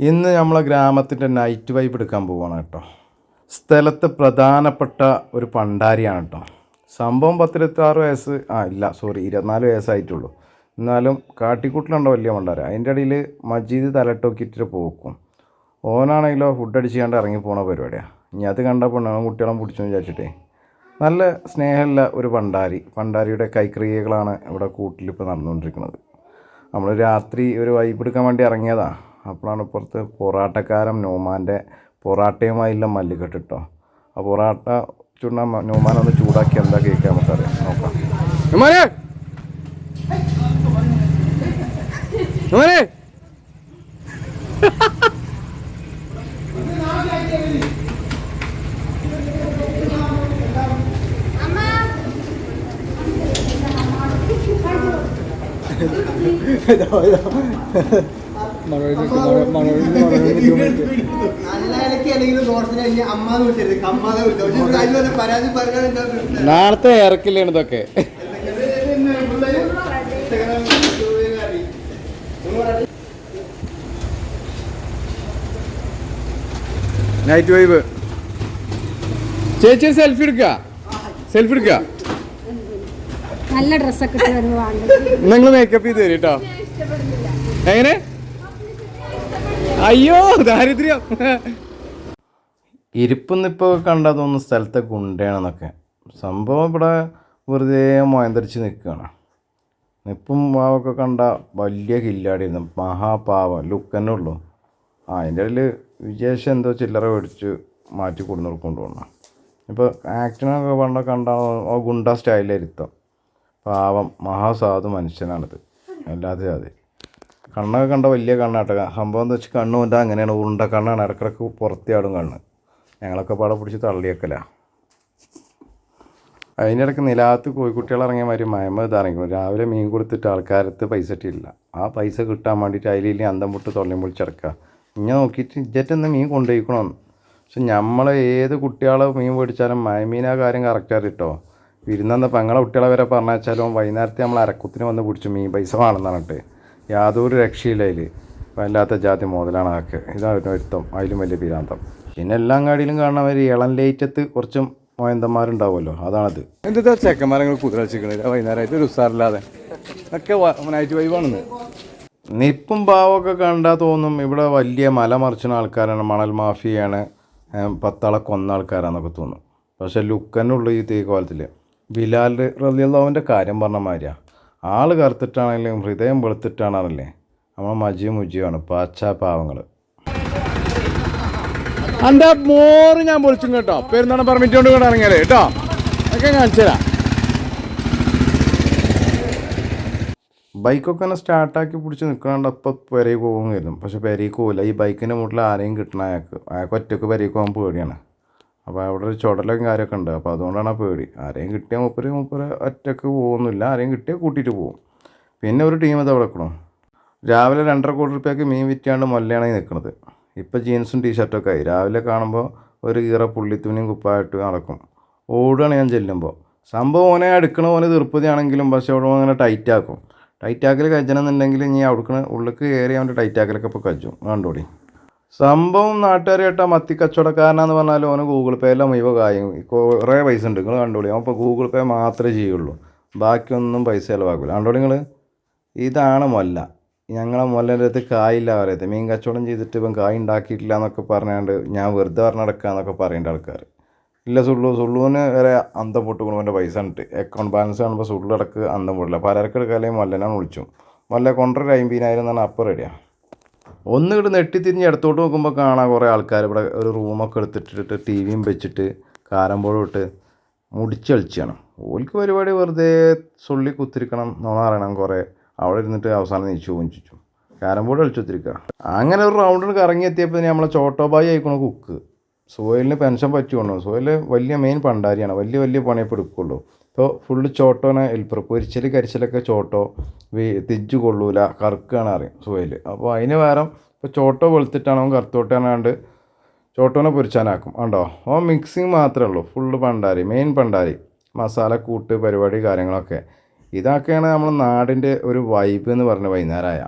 ഇന്ന് നമ്മളെ ഗ്രാമത്തിന്റെ നൈറ്റ് വൈബ് എടുക്കാൻ പോവാണ് കേട്ടോ. സ്ഥലത്ത് പ്രധാനപ്പെട്ട ഒരു പണ്ടാരിയാണ് കേട്ടോ. സംഭവം പത്തിരുപത്താറ് വയസ്സ് ആ ഇല്ല സോറി ഇരുപത്തിനാല് വയസ്സായിട്ടുള്ളൂ. എന്നാലും കാട്ടിക്കൂട്ടിലുണ്ടോ വലിയ പണ്ടാര. അതിന്റെ ഇടയിൽ മജീദ് തലട്ടോക്കിയിട്ട് പോക്കും. ഓനാണെങ്കിലോ ഫുഡ് അടിച്ച് കണ്ട് ഇറങ്ങി പോണ പരിപാടിയാണ് ഇനി അത് കണ്ട പെണ്ണുങ്ങളും കുട്ടികളും പിടിച്ചെന്ന് വിചാരിച്ചിട്ടേ. നല്ല സ്നേഹമുള്ള ഒരു പണ്ടാരി. പണ്ടാരിയുടെ കൈക്രിയകളാണ് ഇവിടെ കൂട്ടിലിപ്പോൾ നടന്നുകൊണ്ടിരിക്കുന്നത്. നമ്മൾ രാത്രി ഒരു വൈബ് എടുക്കാൻ വേണ്ടി ഇറങ്ങിയതാ. അപ്പോഴാണ് പുറത്ത് പൊറാട്ടക്കാരൻ നോമാന്റെ പൊറാട്ടയുമായുള്ള മല്ലിക്കെട്ട് കേട്ടോ ആ പൊറാട്ട ചുണ്ണ നോമാൻ ഒന്ന് ചൂടാക്കി എന്താ കേൾക്കാൻ നമുക്കറിയാം. നോക്കാം. നോമാനെ! നോമാനെ! ഇലക്ക് നാളത്തെ ഇറക്കില്ലാണ് ഇതൊക്കെ. നൈറ്റ് വൈബ് ചേച്ചി സെൽഫി എടുക്ക? സെൽഫി എടുക്ക? നല്ല ഡ്രസ്സൊക്കെ നിങ്ങൾ മേക്കപ്പ് ചെയ്ത് തരും കേട്ടോ എങ്ങനെ? അയ്യോ ദാരിദ്ര്യം. ഇരിപ്പിന്നിപ്പോൾ കണ്ടാൽ തോന്നുന്ന സ്ഥലത്തെ ഗുണ്ടയാണെന്നൊക്കെ. സംഭവം ഇവിടെ വെറുതെ മോയന്തരിച്ച് നിൽക്കുകയാണ് നിപ്പും പാവൊക്കെ കണ്ട വലിയ കില്ലാടിയിരുന്നു മഹാപാവം ലുക്കന്നെ ഉള്ളൂ. ആ അതിന്റെ ഇടയിൽ വിജേഷ് എന്തോ ചില്ലറ മേടിച്ച് മാറ്റി കൊടുന്നു കൊണ്ടുപോകണം. ഇപ്പോൾ ആക്ടിനൊക്കെ പണ്ട കണ്ട ഗുണ്ട സ്റ്റൈലായിരുത്തം പാവം മഹാസാധു മനുഷ്യനാണിത്. അല്ലാതെ അതെ കണ്ണൊക്കെ കണ്ട വലിയ കണ്ണാട്ട സംഭവം എന്താ വെച്ചാൽ കണ്ണ് കൊണ്ടാ അങ്ങനെയാണ്. ഉരുണ്ട കണ്ണാണ്. ഇടക്കിടക്ക് പുറത്തിയാടും കണ്ണ്. ഞങ്ങളൊക്കെ പാടെ പിടിച്ച് തള്ളിയേക്കല. അതിനിടയ്ക്ക് നിലാത്ത് കോഴിക്കുട്ടികൾ ഇറങ്ങിയ മാതിരി മയമ ഇതറിഞ്ഞു രാവിലെ മീൻ കൊടുത്തിട്ട് ആൾക്കാരത്ത് പൈസ ഇട്ടില്ല ആ പൈസ കിട്ടാൻ വേണ്ടിയിട്ട് അതിലില്ലേ അന്തം പൊട്ട് തൊള്ളിയും പൊളിച്ചടക്കുക ഇങ്ങനെ നോക്കിയിട്ട് ഇജ്ജറ്റെന്ന് മീൻ കൊണ്ടുപോയിക്കണമെന്ന് പക്ഷെ നമ്മൾ ഏത് കുട്ടികളെ മീൻ മേടിച്ചാലും മയമീൻ ആ കാര്യം കറക്റ്റ് അറിയിട്ടോ വിരുന്നെന്ന പെങ്ങളെ കുട്ടികളെ വരെ പറഞ്ഞാച്ചാലും വൈകുന്നേരത്തെ നമ്മൾ അരക്കുത്തിന് വന്ന് പിടിച്ചു മീൻ പൈസ വേണമെന്ന് പറഞ്ഞിട്ട്. യാതൊരു രക്ഷയില്ല അതിൽ വല്ലാത്ത ജാതി മുതലാണ് ആക്ക്. ഇതാണ് ഒരുത്തം അതിലും വലിയ പിരാന്തം പിന്നെ എല്ലാ അങ്ങാടിയിലും കാണാൻ ഒരു ഇളം ലേറ്റത്ത് കുറച്ചും മോയന്തന്മാരുണ്ടാവുമല്ലോ. അതാണത്. എന്താ ചെക്കന്മാരങ്ങൾ കുതിര വൈകുന്നേരമായിട്ട് ഒരു ഉസാറില്ലാതെ. ഒക്കെ നൈറ്റ് വൈവാണെന്ന് നിപ്പും പാവമൊക്കെ കണ്ടാൽ തോന്നും ഇവിടെ വലിയ മല മറിച്ചുന്ന ആൾക്കാരാണ്. മണൽ മാഫിയാണ് പത്താളെ കൊന്ന ആൾക്കാരാണെന്നൊക്കെ തോന്നും. പക്ഷെ ലുക്കനുള്ളൂ ഈ തീക്കോലത്തിൽ ബിലാൽ റലിയുള്ളവന്റെ കാര്യം പറഞ്ഞ മാതിരിയാ. ആൾ കറുത്തിട്ടാണെങ്കിലും ഹൃദയം വെളുത്തിട്ടാണല്ലേ. നമ്മൾ മജിയും മുജിയുമാണ് പാച്ചാ പാവങ്ങൾ എന്റെ മോറ് ഞാൻ പൊളിച്ചും കേട്ടോ. പെരുന്നാണ് പെർമിറ്റ് കൊണ്ട് കൊണ്ട് ഇറങ്ങിയത് കേട്ടോ ഒക്കെ കാണിച്ചുതരാം ബൈക്കൊക്കെ ഒന്ന് സ്റ്റാർട്ടാക്കി പിടിച്ച് നിൽക്കണോണ്ട് അപ്പം പെരയിൽ പോകുമായിരുന്നു പക്ഷെ പെരയിൽ പോകില്ല ഈ ബൈക്കിന്റെ മുകളിൽ ആരെയും കിട്ടണ അയാൾക്ക്. അയാൾക്ക് ഒറ്റയ്ക്ക് പെരയിൽ പോകാൻ പേടിയാണ്. അപ്പോൾ അവിടെ ഒരു ചുടലും കാര്യമൊക്കെ ഉണ്ട്. അപ്പോൾ അതുകൊണ്ടാണ് ആ പേടി. ആരെയും കിട്ടിയാൽ മൂപ്പര് മൂപ്പര് ഒറ്റയ്ക്ക് പോകുന്നില്ല. ആരെയും കിട്ടിയാൽ കൂട്ടിയിട്ട് പോകും. പിന്നെ ഒരു ടീം ഇത് അവിടെ നിൽക്കണം രാവിലെ രണ്ടര കോടി റുപ്യക്ക് മീൻ വിറ്റാണ്ട് മൊല്ലയാണ് നിൽക്കുന്നത് ഇപ്പോൾ ജീൻസും ടീഷർട്ടൊക്കെ ആയി. രാവിലെ കാണുമ്പോൾ ഒരു ഈറ പുള്ളിത്തുണിയും കുപ്പായിട്ട് നടക്കും. ഓടുകയാണ് ഞാൻ ചെല്ലുമ്പോൾ സംഭവം ഓനെ എടുക്കണ പോലെ തീർപ്പതിയാണെങ്കിലും പക്ഷെ അവിടെ അങ്ങനെ ടൈറ്റ് ആക്കും. ടൈറ്റ് ആക്കൽ കഴിച്ചണമെന്നുണ്ടെങ്കിൽ ഇനി അവിടുന്ന് ഉള്ളിലേക്ക് കയറി അവന്റെ ടൈറ്റ് ആക്കലൊക്കെ ഇപ്പോൾ കഴിച്ചു കണ്ടോടി? സംഭവം നാട്ടുകാർ കേട്ടാ മത്തി കച്ചവടക്കാരനാന്ന് പറഞ്ഞാൽ ഓന് ഗൂഗിൾ പേയിലോ ഇവ കായും. കുറേ പൈസ ഉണ്ട്. നിങ്ങൾ കണ്ടോളി. അവൻ ഇപ്പോൾ ഗൂഗിൾ പേ മാത്രമേ ചെയ്യുള്ളൂ. ബാക്കിയൊന്നും പൈസ ചിലവാക്കില്ല കണ്ടോളി നിങ്ങൾ ഇതാണ് മൊല്ല. ഞങ്ങളെ മൊല്ലന്റെ അടുത്ത് കായില്ല പറയത്തെ മീൻ കച്ചവടം ചെയ്തിട്ട് ഇപ്പം കായ് ഉണ്ടാക്കിയിട്ടില്ല എന്നൊക്കെ പറഞ്ഞാണ്ട് ഞാൻ വെറുതെ പറഞ്ഞടക്കുക എന്നൊക്കെ പറയേണ്ട ആൾക്കാർ ഇല്ല സുള്ളു. സുള്ളുവിന് വരെ അന്തം പൊട്ടുകൊണ്ട് എന്റെ പൈസ ഉണ്ട് അക്കൗണ്ട് ബാലൻസ് കാണുമ്പോൾ സുള്ളടക്ക് അന്തം പൊട്ടില്ല. പലർക്ക് എടുക്കാല്ലെങ്കിൽ മൊല്ലനാണ് വിളിച്ചു. മൊല്ല കൊണ്ടൊരു അമ്പതിനായിരം എന്നാണ് അപ്പം റെഡിയാണ് ഒന്ന് ഇങ്ങോട്ട് നെട്ടിത്തിരിഞ്ഞ് ഇടത്തോട്ട് നോക്കുമ്പോൾ കാണാം കുറേ ആൾക്കാർ ഇവിടെ ഒരു റൂമൊക്കെ എടുത്തിട്ടിട്ട് ടി വിയും വെച്ചിട്ട് കാരമ്പോഴും ഇട്ട് മുടിച്ച് കളിച്ചാണ്. ഓൽക്ക് പരിപാടി വെറുതെ സുള്ളി കുത്തിരിക്കണം നോണ അറിയണം കുറേ. അവിടെ ഇരുന്നിട്ട് അവസാനം നീച്ചു പോഞ്ചിച്ചു ക്യാരം ബോർഡ് കളിച്ചുത്തിരിക്കുക അങ്ങനെ ഒരു റൗണ്ടിന് കറങ്ങി എത്തിയപ്പോൾ നമ്മളെ ചോട്ടോബായി ആയിക്കണോ കുക്ക്. സോയിലിന് പെൻഷൻ പറ്റുകയുള്ളൂ സോയിൽ വലിയ മെയിൻ പണ്ടാരിയാണ്. വലിയ വലിയ പണിയപ്പോൾ എടുക്കുള്ളൂ. ഇപ്പോൾ ഫുള്ള് ചോട്ടോനെ ഹെൽപ്പർ പൊരിച്ചൽ കരിച്ചിലൊക്കെ ചോട്ടോ തിജ്ജ് കൊള്ളൂല കറുക്കാണ് അറിയും സുഹൈൽ അപ്പോൾ അതിന് പകരം ഇപ്പോൾ ചോട്ടോ വെളുത്തിട്ടാണ് അവൻ കറുത്തോട്ടാനാണ്ട് ചോട്ടോനെ പൊരിച്ചാനാക്കും. കണ്ടോ? ഓ മിക്സിങ് മാത്രമേ ഉള്ളൂ. ഫുള്ള് പണ്ടാരി മെയിൻ പണ്ടാരി മസാല കൂട്ട് പരിപാടി കാര്യങ്ങളൊക്കെ. ഇതൊക്കെയാണ് നമ്മൾ നാടിന്റെ ഒരു വൈബ് എന്ന് പറഞ്ഞ വൈകുന്നേരമായ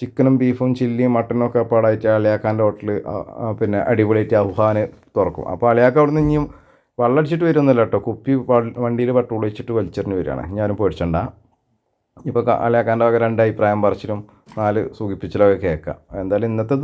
ചിക്കനും ബീഫും ചില്ലിയും മട്ടനും ഒക്കെ പാടായിട്ട് അളിയാക്കാന്റെ ഹോട്ടൽ പിന്നെ അടിപൊളിയായിട്ട് അഫ്ഹാന് തുറക്കും. അപ്പോൾ അളിയാക്ക അവിടെ നിന്ന് ഇനിയും വെള്ളം അടിച്ചിട്ട് വരുന്നില്ല കേട്ടോ. കുപ്പി വണ്ടിയിൽ പെട്രോൾ വെച്ചിട്ട് വലിച്ചെറിഞ്ഞ് വരികയാണ്. ഞാനും പേടിച്ചണ്ട. ഇപ്പോൾ അലേക്കാന്റെ വക രണ്ട് അഭിപ്രായം പറിച്ചിലും നാല് സൂചിപ്പിച്ചിലൊക്കെ കേൾക്കാം. എന്തായാലും ഇന്നത്തെ